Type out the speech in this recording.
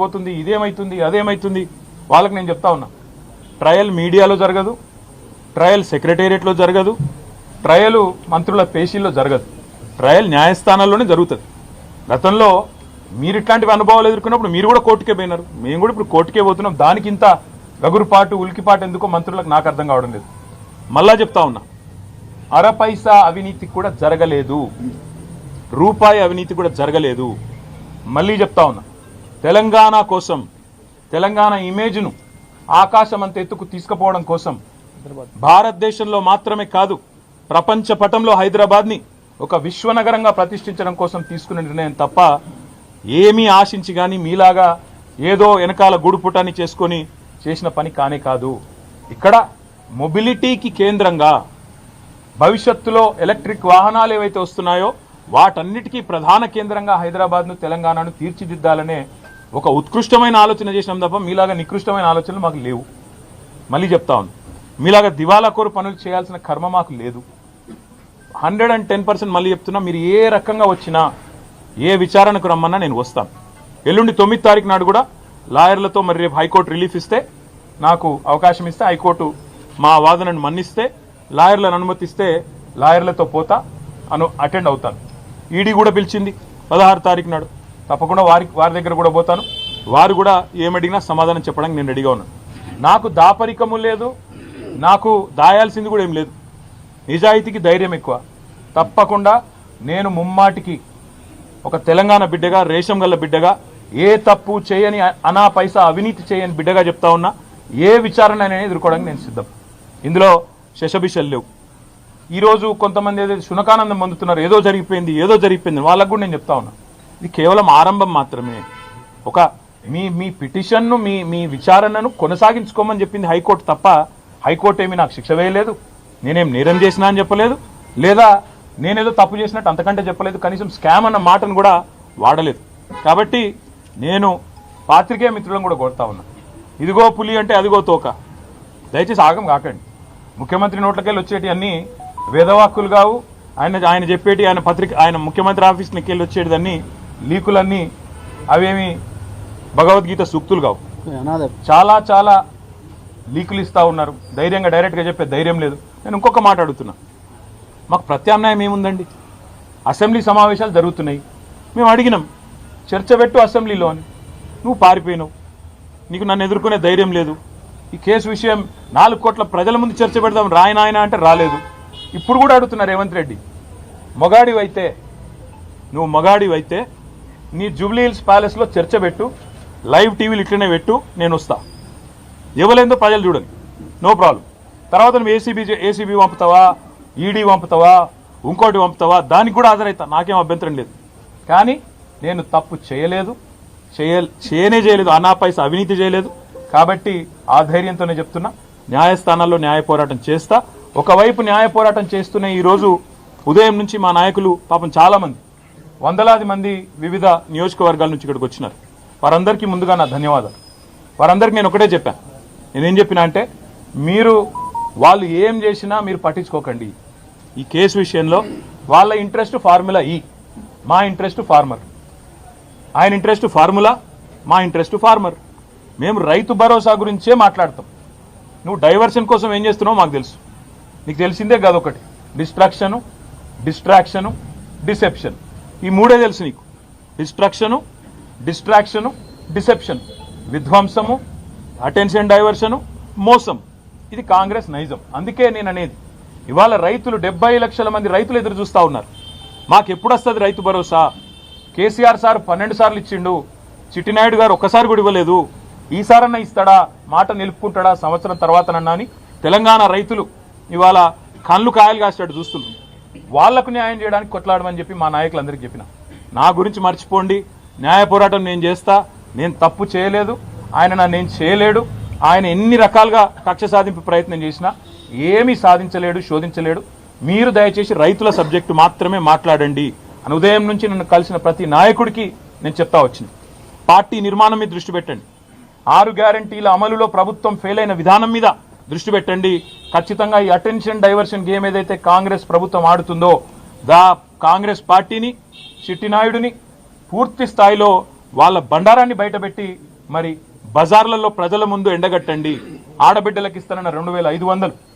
పోతుంది ఇదేమైతుంది అదేమైతుంది వాళ్ళకి నేను చెప్తా ఉన్నా. ట్రయల్ మీడియాలో జరగదు ట్రయల్ సెక్రటేరియట్లో జరగదు ట్రయల్ మంత్రుల పేషీల్లో జరగదు. ట్రయల్ న్యాయస్థానాల్లోనే జరుగుతుంది. గతంలో మీరు ఇట్లాంటివి అనుభవాలు ఎదుర్కొన్నప్పుడు మీరు కూడా కోర్టుకే పోయినారు. మేము కూడా ఇప్పుడు కోర్టుకే పోతున్నాం. దానికి ఇంత గగురుపాటు ఉలికిపాటు ఎందుకో మంత్రులకు నాకు అర్థం కావడం లేదు. మళ్ళా చెప్తా ఉన్నా. అర పైసా అవినీతి కూడా జరగలేదు. రూపాయి అవినీతి కూడా జరగలేదు. మళ్ళీ చెప్తా ఉన్నా. తెలంగాణ కోసం తెలంగాణ ఇమేజ్ను ఆకాశం అంత ఎత్తుకు తీసుకుపోవడం కోసం భారతదేశంలో మాత్రమే కాదు ప్రపంచ పటంలో హైదరాబాద్ని ఒక విశ్వనగరంగా ప్రతిష్ఠించడం కోసం తీసుకున్న నిర్ణయం తప్ప ఏమీ ఆశించి కానీ మీలాగా ఏదో వెనకాల గుడుపుటాన్ని చేసుకొని చేసిన పని కానే కాదు. ఇక్కడ మొబిలిటీకి కేంద్రంగా భవిష్యత్తులో ఎలక్ట్రిక్ వాహనాలు ఏవైతే వస్తున్నాయో వాటన్నిటికీ ప్రధాన కేంద్రంగా హైదరాబాద్ను తెలంగాణను తీర్చిదిద్దాలనే ఒక ఉత్కృష్టమైన ఆలోచన చేసినాం తప్ప మీలాగా నికృష్టమైన ఆలోచనలు మాకు లేవు. మళ్ళీ చెప్తా ఉంది మీలాగా దివాలా కోరు పనులు చేయాల్సిన కర్మ మాకు లేదు. హండ్రెడ్ అండ్ టెన్ పర్సెంట్ మళ్ళీ చెప్తున్నా మీరు ఏ రకంగా వచ్చినా ఏ విచారణకు రమ్మన్నా నేను వస్తాను. ఎల్లుండి తొమ్మిది తారీఖు నాడు కూడా లాయర్లతో మరి రేపు హైకోర్టు రిలీఫ్ ఇస్తే నాకు అవకాశం ఇస్తే హైకోర్టు మా వాదనను మన్నిస్తే లాయర్లను అనుమతిస్తే లాయర్లతో పోతా అను అటెండ్ అవుతాను. ఈడీ కూడా పిలిచింది పదహారు తారీఖు నాడు. తప్పకుండా వారి వారి దగ్గర కూడా పోతాను. వారు కూడా ఏమడిగినా సమాధానం చెప్పడానికి నేను రెడీగా ఉన్నాను. నాకు దాపరికము లేదు నాకు దాయాల్సింది కూడా ఏం లేదు. నిజాయితీకి ధైర్యం ఎక్కువ. తప్పకుండా నేను ముమ్మాటికి ఒక తెలంగాణ బిడ్డగా రేషం గల్ల బిడ్డగా ఏ తప్పు చేయని అనా పైసా అవినీతి చేయని బిడ్డగా చెప్తా ఉన్నా ఏ విచారణ అనేది ఎదుర్కోవడానికి నేను సిద్ధం. ఇందులో శశభిషలు లేవు. ఈరోజు కొంతమంది ఏదైతే శునకానందం పొందుతున్నారు ఏదో జరిగిపోయింది ఏదో జరిగిపోయింది వాళ్ళకు కూడా నేను చెప్తా ఉన్నా. ఇది కేవలం ఆరంభం మాత్రమే. ఒక మీ మీ పిటిషన్ను మీ మీ విచారణను కొనసాగించుకోమని చెప్పింది హైకోర్టు తప్ప హైకోర్టు ఏమీ నాకు శిక్ష వేయలేదు. నేనేం నేరం చేసినా అని చెప్పలేదు. లేదా నేనేదో తప్పు చేసినట్టు అంతకంటే చెప్పలేదు. కనీసం స్కామ్ అన్న మాటను కూడా వాడలేదు. కాబట్టి నేను పాత్రికేయ మిత్రులను కూడా కొడతా ఉన్నా. ఇదిగో పులి అంటే అదిగో తోక. దయచేసి ఆగం కాకండి. ముఖ్యమంత్రి నోట్లకెళ్ళి వచ్చేటి అన్నీ వేదవాక్కులు కావు. ఆయన ఆయన చెప్పేటి ఆయన పత్రిక ఆయన ముఖ్యమంత్రి ఆఫీస్కి వెళ్ళి వచ్చేటిదన్నీ లీకులన్నీ అవేమి భగవద్గీత సూక్తులు కావు. చాలా చాలా లీకులు ఇస్తా ఉన్నారు. ధైర్యంగా డైరెక్ట్గా చెప్పే ధైర్యం లేదు. నేను ఇంకొక మాట అడుగుతున్నా. మాకు ప్రత్యామ్నాయం ఏముందండి? అసెంబ్లీ సమావేశాలు జరుగుతున్నాయి. మేము అడిగినాం చర్చ పెట్టు అసెంబ్లీలో అని. నువ్వు పారిపోయినావు. నీకు నన్ను ఎదుర్కొనే ధైర్యం లేదు. ఈ కేసు విషయం నాలుగు కోట్ల ప్రజల ముందు చర్చ పెడదాం రాయనాయన అంటే రాలేదు. ఇప్పుడు కూడా అడుగుతున్నారు రేవంత్ రెడ్డి. మొగాడివైతే నువ్వు మగాడివైతే నీ జూబ్లీ హిల్స్ ప్యాలెస్లో చర్చ పెట్టు లైవ్ టీవీలు ఇట్లనే పెట్టు నేను వస్తా. ఇవ్వలేందో ప్రజలు చూడండి. No problem. తర్వాత నువ్వు ఏసీబీ ఏసీబీ పంపుతావా ఈడీ పంపుతావా ఇంకోటి పంపుతావా దానికి కూడా హాజరవుతా. నాకేం అభ్యంతరం లేదు. కానీ నేను తప్పు చేయలేదు. చేయ చేయనే చేయలేదు. అనా అవినీతి చేయలేదు. కాబట్టి ఆ ధైర్యంతోనే చెప్తున్నా. న్యాయస్థానాల్లో న్యాయ పోరాటం చేస్తా. ఒకవైపు న్యాయ పోరాటం చేస్తూనే ఈరోజు ఉదయం నుంచి మా నాయకులు పాపం చాలామంది వందలాది మంది వివిధ నియోజకవర్గాల నుంచి ఇక్కడికి వచ్చినారు. వారందరికీ ముందుగా నా ధన్యవాదాలు. వారందరికీ నేను ఒకటే చెప్పాను నేనేం చెప్పినా అంటే మీరు వాళ్ళు ఏం చేసినా మీరు పట్టించుకోకండి. ఈ కేసు విషయంలో వాళ్ళ ఇంట్రెస్ట్ ఫార్ములా ఈ. మా ఇంట్రెస్ట్ ఫార్మర్. ఆయన ఇంట్రెస్ట్ ఫార్ములా మా ఇంట్రెస్ట్ ఫార్మర్. మేము రైతు భరోసా గురించే మాట్లాడతాం. నువ్వు డైవర్షన్ కోసం ఏం చేస్తున్నావో మాకు తెలుసు. నీకు తెలిసిందే కాదు ఒకటి. Distraction distraction deception. ఈ మూడే తెలుసు నీకు. డిస్ట్రాక్షను డిస్ట్రాక్షను డిసెప్షన్ విధ్వంసము అటెన్షన్ డైవర్షను మోసం. ఇది కాంగ్రెస్ నైజం. అందుకే నేను అనేది ఇవాళ రైతులు డెబ్బై లక్షల మంది రైతులు ఎదురు చూస్తూ ఉన్నారు. మాకు ఎప్పుడు వస్తుంది రైతు భరోసా? కేసీఆర్ సార్ పన్నెండు సార్లు ఇచ్చిండు. చిట్టినాయుడు గారు ఒక్కసారి కూడా ఇవ్వలేదు. ఈసారన్నా ఇస్తాడా? మాట నిలుపుకుంటాడా? సంవత్సరం తర్వాతనన్నా అని తెలంగాణ రైతులు ఇవాళ కళ్ళు కాయలు కాసేటట్టు చూస్తున్నారు. వాళ్ళకు న్యాయం చేయడానికి కొట్లాడమని చెప్పి మా నాయకులందరికీ చెప్పిన. నా గురించి మర్చిపోండి. న్యాయ పోరాటం నేను చేస్తా. నేను తప్పు చేయలేదు. ఆయన నన్ను నేను చేయలేడు. ఆయన ఎన్ని రకాలుగా కక్ష సాధింపు ప్రయత్నం చేసినా ఏమీ సాధించలేడు శోధించలేడు. మీరు దయచేసి రైతుల సబ్జెక్టు మాత్రమే మాట్లాడండి. అని ఉదయం నుంచి నన్ను కలిసిన ప్రతి నాయకుడికి నేను చెప్తా వచ్చింది పార్టీ నిర్మాణం మీద దృష్టి పెట్టండి. ఆరు గ్యారంటీల అమలులో ప్రభుత్వం ఫెయిల్ అయిన విధానం మీద దృష్టి పెట్టండి. ఖచ్చితంగా ఈ అటెన్షన్ డైవర్షన్ గేమ్ ఏదైతే కాంగ్రెస్ ప్రభుత్వం ఆడుతుందో దా కాంగ్రెస్ పార్టీని చిట్టినాయుడిని పూర్తి స్థాయిలో వాళ్ళ బండారాన్ని బయటపెట్టి మరి బజార్లలో ప్రజల ముందు ఎండగట్టండి. ఆడబిడ్డలకు ఇస్తానన్న రెండు వేల ఐదు వందలు.